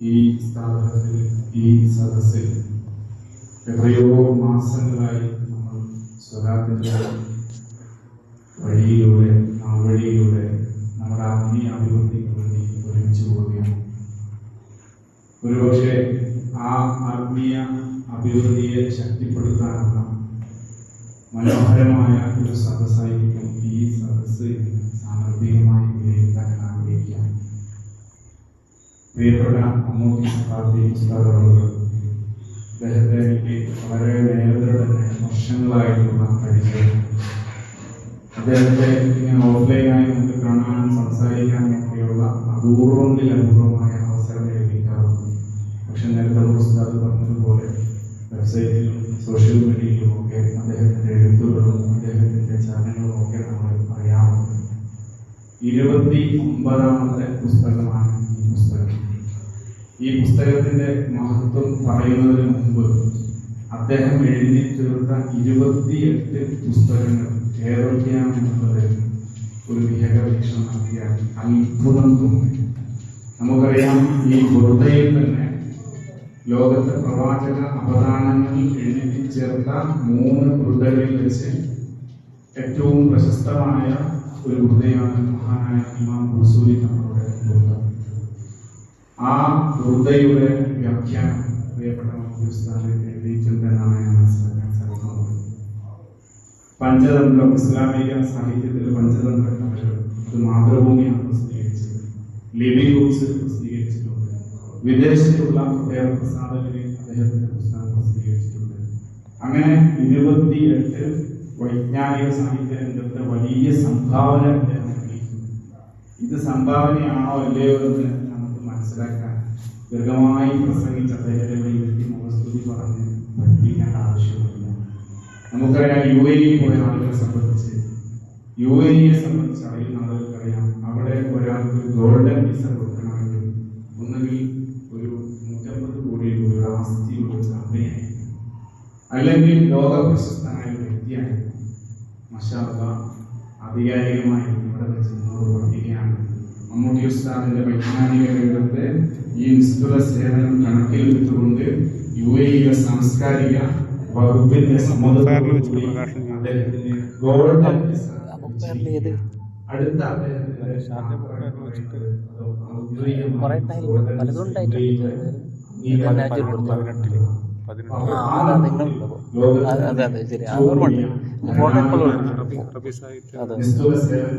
ഈ സ്ഥാപനത്തിൽ ഈ സദസ്സിൽ എത്രയോ മാസങ്ങളായി നമ്മൾ സ്വരാത്തിന്റെ വഴിയിലൂടെ ആ വഴിയിലൂടെ നമ്മുടെ ആത്മീയ അഭിവൃദ്ധിക്ക് വേണ്ടി ഒരുമിച്ച് പോവുകയാണ്. ഒരുപക്ഷെ ആ ആത്മീയ അഭിവൃദ്ധിയെ ശക്തിപ്പെടുത്താനുള്ള മനോഹരമായ ഒരു സദസ്സായിരിക്കും ഈ സദസ്സ് എന്ന് പ്രിയപ്പെട്ട അമ്മൂട്ടി പാർട്ടി പുസ്തകങ്ങൾ അദ്ദേഹത്തെ എനിക്ക് വളരെ നേരത്തെ തന്നെ വർഷങ്ങളായിട്ടുള്ള പരിചയം. അദ്ദേഹത്തെ ഇങ്ങനെ ഓഫ്ലൈനായി നമുക്ക് കാണാനും സംസാരിക്കാനും ഒക്കെയുള്ള അപൂർവങ്ങളിൽ അപൂർവമായ അവസരം ലഭിക്കാറുണ്ട്. പക്ഷെ നേരത്തെ പുസ്തകം പറഞ്ഞതുപോലെ വെബ്സൈറ്റിലും സോഷ്യൽ മീഡിയയിലും ഒക്കെ അദ്ദേഹത്തിന്റെ എഴുത്തുകളും അദ്ദേഹത്തിന്റെ ചലനങ്ങളും ഒക്കെ നമ്മൾ അറിയാറുണ്ട്. ഇരുപത്തി ഒമ്പതാമത്തെ പുസ്തകമാണ് ഈ പുസ്തകം. ഈ പുസ്തകത്തിന്റെ മഹത്വം പറയുന്നതിന് മുമ്പ് അദ്ദേഹം എഴുതി തീർത്ത ഇരുപത്തിയെട്ട് പുസ്തകങ്ങൾ ഏതൊക്കെയാണെന്നുള്ളത് ഒരു വീക്ഷണം നടത്തിയാൽ അത്ഭുതം തോന്നി. നമുക്കറിയാം ഈ ബുദ്ധയിൽ തന്നെ ലോകത്തെ പ്രവാചക അവദാനങ്ങൾ എഴുതി ചേർത്ത മൂന്ന് വൃദ്ധകളിൽ വെച്ച് ഏറ്റവും പ്രശസ്തമായ ഒരു വൃദ്ധയാണ് മഹാനായ ഇമാം ഹുസൂരി തങ്ങളുടെ വൃദ്ധ ആ ദുർദയുടെ വ്യാഖ്യാനം പ്രിയപ്പെട്ട എഴുതിയിട്ടുണ്ടെന്നാണ് ഞാൻ മനസ്സിലാക്കാൻ സാധിക്കുന്നത്. പഞ്ചതന്ത്രം ഇസ്ലാമിക സാഹിത്യത്തിൽ പഞ്ചതന്ത്ര കഥകൾ ഇത് മാതൃഭൂമിയാണ് പ്രസിദ്ധീകരിച്ചത്. ലിവി ബുക്സ് പ്രസിദ്ധീകരിച്ചിട്ടുണ്ട്. വിദേശത്തുള്ള പ്രസാദകരെ അദ്ദേഹത്തിന്റെ പുസ്തകം പ്രസിദ്ധീകരിച്ചിട്ടുണ്ട്. അങ്ങനെ ഇരുപത്തിയെട്ട് വൈജ്ഞാനിക സാഹിത്യ രംഗത്തെ വലിയ സംഭാവന അദ്ദേഹം നൽകിയിട്ടുണ്ട് ഇത് സംഭാവനയാണോ അല്ലയോ എന്ന് മനസ്സിലാക്കാൻ. ദീർഘമായി പ്രസംഗിച്ച അദ്ദേഹത്തെ വ്യക്തി മുഖസ്തുതി പറഞ്ഞ് പഠിപ്പിക്കേണ്ട ആവശ്യമില്ല. നമുക്കറിയാം യു എ പോയ ആളുകളെ സംബന്ധിച്ച്. യു എ ഇയെ സംബന്ധിച്ച് അറിയുന്ന ആളുകൾക്കറിയാം അവിടെ ഒരാൾക്ക് ഗോൾഡൻ വിസ കൊടുക്കണമെങ്കിൽ ഒന്നുകിൽ ഒരു നൂറ്റമ്പത് കോടി രൂപ ആസ്തിയുള്ള കമ്പനിയായി അല്ലെങ്കിൽ ലോക പ്രശസ്തനായ ഒരു മഷാബ ആധികാരികമായി ഇവിടെ വെച്ച് നമ്മോട് പഠിക്കുകയാണ് മമ്മൂട്ടി ഉസ്താദിന്റെ വൈജ്ഞാനിക രംഗത്തെ ഈ നിസ്തുല സേവനം കണക്കിലെടുത്തുകൊണ്ട് യു എയിലെ സാംസ്കാരിക വകുപ്പിന്റെ സമ്മതത്തോടുകൂടി അദ്ദേഹത്തിന് ഗോൾഡൻ അടുത്ത.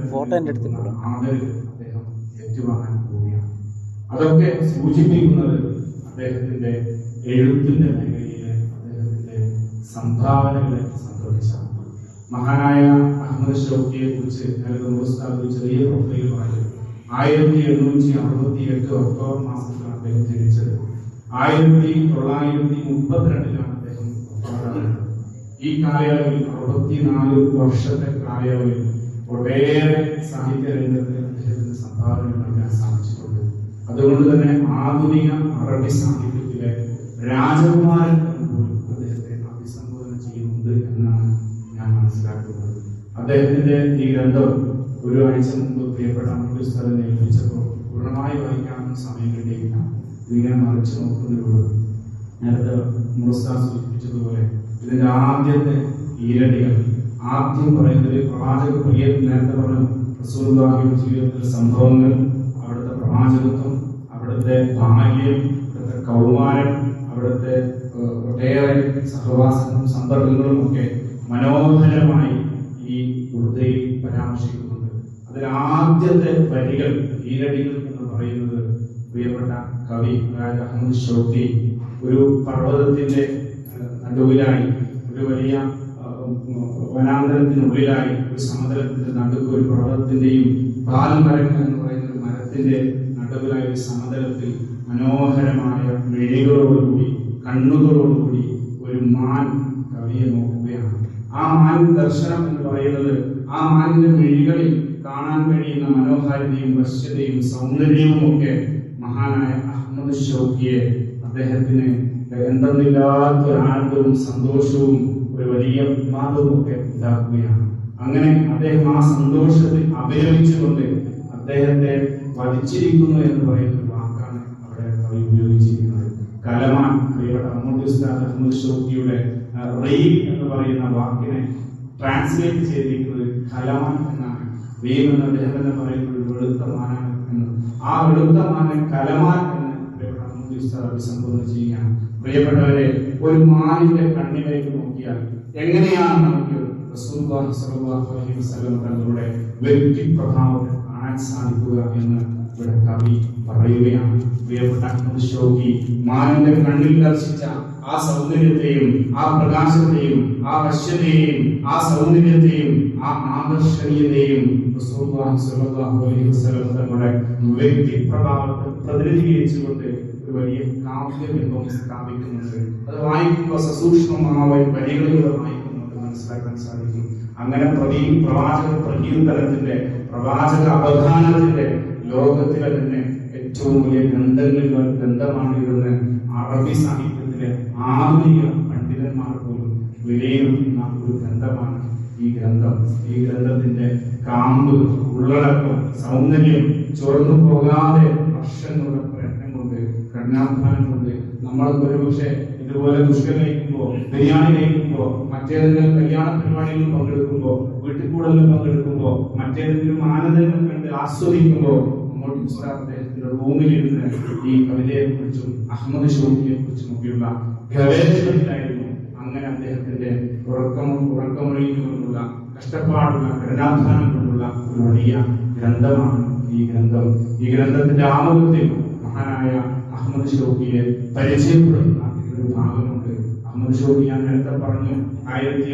ഫോട്ടോ എന്റെ ഏറ്റുവാങ്ങാൻ പോവുകയാണ്. അതൊക്കെ സൂചിപ്പിക്കുന്നത് അദ്ദേഹത്തിന്റെ എഴുത്തിന്റെ മേഖലയിലെ അദ്ദേഹത്തിന്റെ സംഭാവനകളെ സംബന്ധിച്ചാണ്. മഹാനായ അഹമ്മദ് ഷോക്കിയെ കുറിച്ച് ഒരു ചെറിയ പ്രൊഫൈൽ പറഞ്ഞു. ആയിരത്തി എണ്ണൂറ്റി അറുപത്തി എട്ട് ഒക്ടോബർ മാസത്തിലാണ് അദ്ദേഹം ജനിച്ചത്. ആയിരത്തി തൊള്ളായിരത്തി മുപ്പത്തിരണ്ടിലാണ് അദ്ദേഹം. ഈ കാലയളവിൽ അറുപത്തിനാല് വർഷത്തെ കാലയളവിൽ ഒട്ടേറെ സാഹിത്യ രംഗത്ത് അദ്ദേഹത്തിന് സംഭാവനകൾ നൽകാൻ സാധിച്ചിട്ടുണ്ട് അതുകൊണ്ട് തന്നെ ആധുനിക അറബി സാഹിത്യത്തിലെ രാജകുമാരൻ പോലും അദ്ദേഹത്തെ അഭിസംബോധന ചെയ്യുന്നുണ്ട് എന്നാണ് ഞാൻ മനസ്സിലാക്കുന്നത്. അദ്ദേഹത്തിന്റെ ഈ ഗ്രന്ഥം ഒരു ആഴ്ച മുമ്പ് പ്രിയപ്പെട്ട അമൃത സ്ഥലം ഏൽപ്പിച്ചപ്പോൾ പൂർണമായി വായിക്കാനൊന്നും സമയം കിട്ടിയില്ല ഇതിങ്ങനെ മറിച്ച് നോക്കുന്നതിലൂടെ നേരത്തെ മുസ്താ സൂചിപ്പിച്ചതുപോലെ ഇതിന്റെ ആദ്യത്തെ ഈരടികൾ ആദ്യം പറയുന്നത് പ്രവാചക പ്രിയ നേരത്തെ പറഞ്ഞു റസൂലുള്ളാഹിയുടെ ജീവിതത്തിലെ സംഭവങ്ങൾ അവിടുത്തെ പ്രവാചകത്വം അവിടുത്തെ ബാല്യം അവിടുത്തെ കൗമാരം അവിടുത്തെ ഒട്ടേറെ സഹവാസങ്ങളും സന്ദർഭങ്ങളും ഒക്കെ മനോഹരമായി ഈ ഉറുദയിൽ പരാമർശിക്കുന്നുണ്ട്. അതിൽ ആദ്യത്തെ വരികൾ ഈരടികൾ എന്ന് പറയുന്നത് പ്രിയപ്പെട്ട കവി അതായത് അഹമ്മദ് ഷോക്കി ഒരു പർവതത്തിന്റെ നടുവിലായി ഒരു വലിയ വനാന്തരത്തിനുള്ളിലായി ഒരു സമതലത്തിന്റെ നടുക്ക് ഒരു പർവതത്തിന്റെയും പാൽമരം എന്ന് പറയുന്ന ഒരു മരത്തിന്റെ നടുവിലായ സമതലത്തിൽ മനോഹരമായ മിഴികളോടുകൂടി കണ്ണുകളോടുകൂടി ഒരു മാൻ കവിയെ നോക്കുകയാണ്. ആ മാൻ ദർശനം എന്ന് പറയുന്നത് ആ മാനിന്റെ മിഴികളിൽ കാണാൻ കഴിയുന്ന മനോഹാരിതയും വശ്യതയും സൗന്ദര്യവും ഒക്കെ മഹാനായ അഹമ്മദ് ഷൗക്കിയെ അദ്ദേഹത്തിന് എന്തെന്നില്ലാത്ത ഒരു ആനന്ദവും സന്തോഷവും ഒരു വലിയ ഉന്മാദവും ഒക്കെ ഉണ്ടാക്കുകയാണ്. അങ്ങനെ അദ്ദേഹം ആ സന്തോഷത്തിൽ അപരമിച്ചുകൊണ്ട് അദ്ദേഹത്തെ വധിച്ചിരിക്കുന്നു എന്ന് പറയുന്ന ഒരു വാക്കാണ് അവിടെ കവി ഉപയോഗിച്ചിരിക്കുന്നത്. കലമാൻ പ്രിയപ്പെട്ട ഉസ്താദ് അഹമ്മദ് ഷോക്കിയുടെ റെയിൽ എന്ന് പറയുന്ന വാക്കിനെ ട്രാൻസ്ലേറ്റ് ചെയ്തിരിക്കുന്നത് കലമാൻ എന്നാണ്. റെയിൽ എന്ന് അദ്ദേഹം തന്നെ പറയുന്നത് വെളുത്ത മാനാണ് എന്ന് ആ വെളുത്ത മാനെ കലമാൻ എന്ന് പ്രിയപ്പെട്ട ഉസ്താദ് അഭിസംബോധന ചെയ്യുകയാണ്. പ്രിയപ്പെട്ടവരെ ഒരു മാനിന്റെ കണ്ണിലേക്ക് നോക്കിയാൽ എങ്ങനെയാണ് നമുക്ക് അലൈഹി വസല്ലം കാണാൻ സാധിക്കുക എന്ന് ഇവിടെ കവി പറയുകയാണ്. പ്രിയപ്പെട്ട അഹമ്മദ് മാനിന്റെ കണ്ണിൽ ദർശിച്ച ആ സൗന്ദര്യത്തെയും ആ പ്രകാശത്തെയും ആ വശ്യതയെയും ആ സൗന്ദര്യത്തെയും ആ ആകർഷണീയതയും തങ്ങളുടെ വ്യക്തിപ്രഭാവത്തെ പ്രതിനിധീകരിച്ചുകൊണ്ട് ഒരു വലിയ കാവ്യബിംബം സ്ഥാപിക്കുന്നുണ്ട്. അത് വായിക്കുമ്പോൾ സസൂക്ഷ്മമായ വരികളിലൂടെ വായിക്കുന്നുണ്ട്. മനസ്സിലാക്കാൻ സാധിക്കും. അങ്ങനെ പ്രതി പ്രവാചക പ്രകീർത്തനത്തിന്റെ പ്രവാചക അവധാനത്തിന്റെ ലോകത്തിലെ തന്നെ ഏറ്റവും വലിയ ഗ്രന്ഥങ്ങളിൽ ഗ്രന്ഥമാണ് ഇതെന്ന് അറബി സാഹിത്യത്തിലെ ആധുനിക പണ്ഡിതന്മാർ പോലും വിലയിരുത്തുന്ന ഒരു ഗ്രന്ഥമാണ് ഈ ഗ്രന്ഥം. ഈ ഗ്രന്ഥത്തിന്റെ കാമ്പ് ഉള്ളടക്കം സൗന്ദര്യം ചോർന്നു പോകാതെ വർഷങ്ങളുടെ പ്രയത്നം കൊണ്ട് കഠിനാധ്വാനം കൊണ്ട് നമ്മൾ ഒരുപക്ഷെ ഇതുപോലെ ദുഷ്കരം കഴിക്കുമ്പോ ബിരിയാണി കഴിക്കുമ്പോ മറ്റേതെങ്കിലും കല്യാണ പരിപാടികളിൽ പങ്കെടുക്കുമ്പോ വീട്ടിൽ കൂടുതലും പങ്കെടുക്കുമ്പോ മറ്റേതെങ്കിലും ആനന്ദങ്ങൾ കണ്ട് ആസ്വദിക്കുമ്പോ മമ്മൂട്ടി ഉസ്താദ് അദ്ദേഹത്തിന്റെ റൂമിലിരുന്ന് ഈ കവിതയെ കുറിച്ചും അഹമ്മദ് ഷോക്കിയെ കുറിച്ചും ഒക്കെയുള്ള ഗവേഷണത്തിലായിരുന്നു അങ്ങനെ അദ്ദേഹത്തിന്റെ ഉറക്കം ഉറക്കമൊഴിഞ്ഞുകൊണ്ടുള്ള കഷ്ടപ്പാടുള്ള കഠിനാധ്വാനം കൊണ്ടുള്ള ഒരു വലിയ ഗ്രന്ഥമാണ് ഈ ഗ്രന്ഥം. ഈ ഗ്രന്ഥത്തിന്റെ ആമുഖത്തിൽ മഹാനായ അഹമ്മദ് ഷോക്കിയെ പരിചയപ്പെടുത്തുന്ന ഒരു ഭാഗമുണ്ട്. അഹമ്മദ് ഷോക്കി ഞാൻ നേരത്തെ പറഞ്ഞു ആയിരത്തി